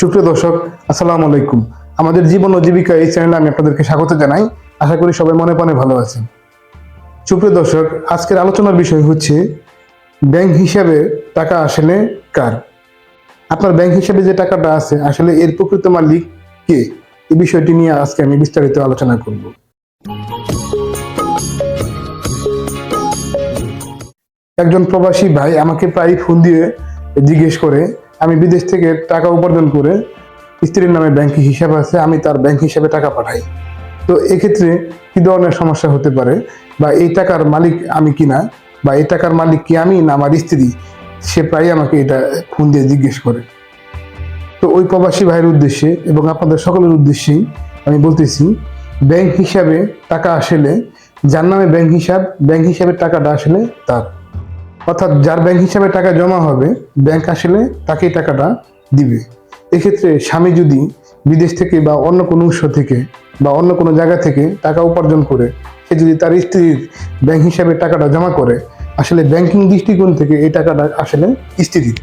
সুপ্রিয় দর্শক, আসসালামু আলাইকুম। আমাদের জীবন ও জীবিকা এই চ্যানেলে আমি আপনাদেরকে স্বাগত জানাই। আশা করি সবাই মনে প্রাণে ভালো আছেন। সুপ্রিয় দর্শক, আজকের আলোচনার বিষয় হচ্ছে, ব্যাংক হিসাবে টাকা আসলে কার? আপনার ব্যাংক হিসাবে যে টাকাটা আছে, আসলে এর প্রকৃত মালিক কে? এই বিষয়টি নিয়ে আজকে আমি বিস্তারিত আলোচনা করব। একজন প্রবাসী ভাই আমাকে প্রায় ফোন দিয়ে জিজ্ঞেস করে আমি বিদেশ থেকে টাকা উপার্জন করে স্ত্রীর নামে ব্যাংক হিসাব আছে, আমি তার ব্যাংক হিসাবে টাকা পাঠাই। তো এক্ষেত্রে কি ধরনের সমস্যা হতে পারে? বা এই টাকার মালিক আমি কিনা? বা এই টাকার মালিক কি আমি? না আমার স্ত্রী? সে প্রায় আমাকে এটা ফোন দিয়ে জিজ্ঞেস করে। তো ওই প্রবাসী ভাইয়ের উদ্দেশ্যে এবং আপনাদের সকলের উদ্দেশ্যেই আমি বলতেছি, ব্যাংক হিসাবে টাকা আসলে, যার নামে ব্যাংক হিসাব, ব্যাংক হিসাবে টাকাটা আসলে তার। অর্থাৎ যার ব্যাংক হিসাবে টাকা জমা হবে ব্যাংক আসলে তাকেই টাকাটা দিবে। এক্ষেত্রে স্বামী যদি বিদেশ থেকে বা অন্য কোনো উৎস থেকে বা অন্য কোনো জায়গা থেকে টাকা উপার্জন করে, সে যদি তার স্ত্রীর ব্যাংক হিসাবে টাকাটা জমা করে, আসলে ব্যাংকিং দৃষ্টিকোণ থেকে এই টাকাটা আসলে স্ত্রীর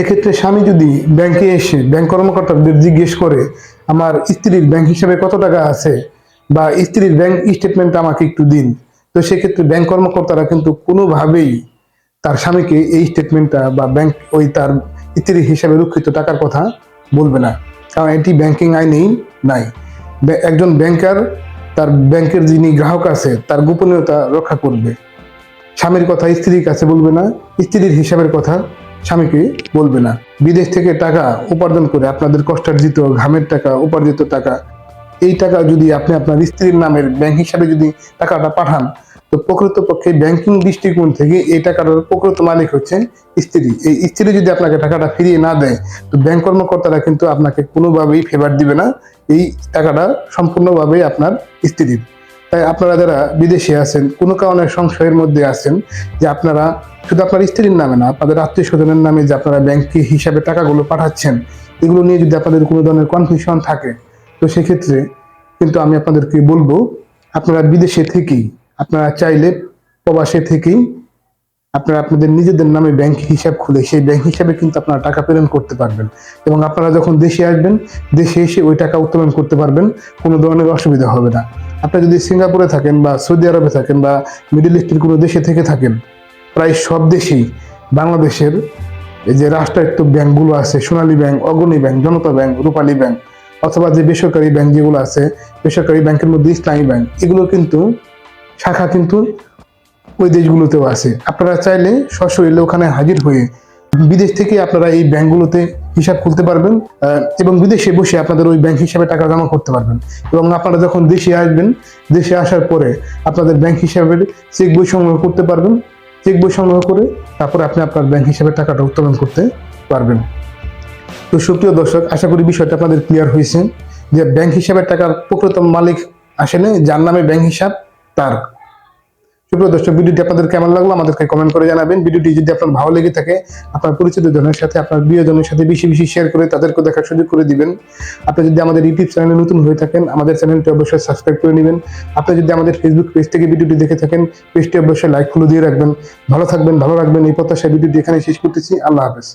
এক্ষেত্রে স্বামী যদি ব্যাংকে এসে ব্যাংক কর্মকর্তাদের জিজ্ঞেস করে, আমার স্ত্রীর ব্যাংক হিসাবে কত টাকা আছে? বা স্ত্রীর ব্যাংক স্টেটমেন্ট আমাকে একটু দিন। তো সেক্ষেত্রে ব্যাংক কর্মকর্তারা কিন্তু কোনোভাবেই তার স্বামীকে এই স্টেটমেন্টটা বা ব্যাংক ওই তার স্ত্রী হিসাবে রক্ষিত টাকার কথা বলবে না। কারণ এটি ব্যাংকিং আইনেই নাই। একজন ব্যাংকার তার ব্যাংকের যিনি গ্রাহক আছে, তার গোপনীয়তা রক্ষা করবে। স্বামীর কথা স্ত্রীর কাছে বলবে না, স্ত্রীর হিসাবের কথা স্বামীকে বলবে না। বিদেশ থেকে টাকা উপার্জন করে আপনাদের কষ্টার্জিত ঘামের টাকা, উপার্জিত টাকা, এই টাকা যদি আপনি আপনার স্ত্রীর নামের ব্যাংক হিসাবে যদি টাকাটা পাঠান তো প্রকৃতপক্ষে ব্যাংকিং দৃষ্টিকোণ থেকে এই টাকাটার প্রকৃত মালিক হচ্ছে স্ত্রী। এই স্ত্রী যদি আপনাকে টাকাটা ফিরিয়ে না দেয়, তো ব্যাংক কর্মকর্তারা কিন্তু আপনাকে কোনোভাবেই ফেভার দিবে না। এই টাকাটা সম্পূর্ণভাবেই আপনার স্ত্রীর। তাই আপনারা যারা বিদেশে আছেন, কোনো কারণে সংশয়ের মধ্যে আছেন যে আপনারা শুধু আপনার স্ত্রীর নামে না, আপনাদের আত্মীয় স্বজনের নামে যে আপনারা ব্যাংকে হিসাবে টাকাগুলো পাঠাচ্ছেন, এগুলো নিয়ে যদি আপনাদের কোনো ধরনের কনফিউশন থাকে, তো সেক্ষেত্রে কিন্তু আমি আপনাদেরকে বলব, আপনারা বিদেশে থেকেই আপনারা চাইলে প্রবাসে থেকেই আপনারা আপনাদের নিজেদের নামে ব্যাংক হিসাব খুলে সেই ব্যাংক হিসাবে কিন্তু আপনারা টাকা প্রেরণ করতে পারবেন। এবং আপনারা যখন দেশে আসবেন, দেশে এসে ওই টাকা উত্তোলন করতে পারবেন, কোনো ধরনের অসুবিধা হবে না। আপনারা যদি সিঙ্গাপুরে থাকেন বা সৌদি আরবে থাকেন বা মিডিল ইস্টের কোনো দেশে থেকে থাকেন, প্রায় সব দেশেই বাংলাদেশের যে রাষ্ট্রায়ত্ত ব্যাংকগুলো আছে, Sonali bank, Agrani bank, Janata bank, Rupali bank, অথবা যে বেসরকারি ব্যাংক যেগুলো আছে, বেসরকারি ব্যাংকের মধ্যে ইসলামী ব্যাংক, এগুলো কিন্তু শাখা কিন্তু ওই দেশগুলোতেও আছে। আপনারা চাইলে সশরীরে ওখানে হাজির হয়ে বিদেশ থেকে আপনারা এই ব্যাংকগুলোতে হিসাব খুলতে পারবেন এবং বিদেশে বসে আপনাদের ওই ব্যাংক হিসাবে টাকা জমা করতে পারবেন। এবং আপনারা যখন দেশে আসবেন, দেশে আসার পরে আপনাদের ব্যাংক হিসাবে চেক বই সংগ্রহ করতে পারবেন, চেক বই সংগ্রহ করে তারপরে আপনি আপনার ব্যাংক হিসাবে টাকাটা উত্তোলন করতে পারবেন। তো সুপ্রিয় দর্শক, আশা করি বিষয়টা আপনাদের ক্লিয়ার হয়েছে যে ব্যাংক হিসাবে টাকার প্রকৃত মালিক আসলে যার নামে ব্যাংক হিসাব, তার। সুপ্রিয় দর্শক, ভিডিওটি আপনাদের কেমন লাগল আমাদেরকে কমেন্ট করে জানাবেন। ভিডিওটি যদি আপনার ভালো লেগে থাকে, আপনার পরিচিত জনের সাথে, আপনার প্রিয়জনের সাথে বেশি বেশি শেয়ার করে তাদেরকে দেখার সুযোগ করে দিবেন। আপনি যদি আমাদের ইউটিউব চ্যানেলে নতুন হয়ে থাকেন, আমাদের চ্যানেলটি অবশ্যই সাবস্ক্রাইব করে নেবেন। আপনি যদি আমাদের ফেসবুক পেজ থেকে ভিডিওটি দেখে থাকেন পেজটি অবশ্যই লাইক ফলো দিয়ে রাখবেন। ভালো থাকবেন, ভালো রাখবেন। এই প্রত্যাশায় ভিডিওটি এখানে শেষ করতেছি। আল্লাহ হাফেজ।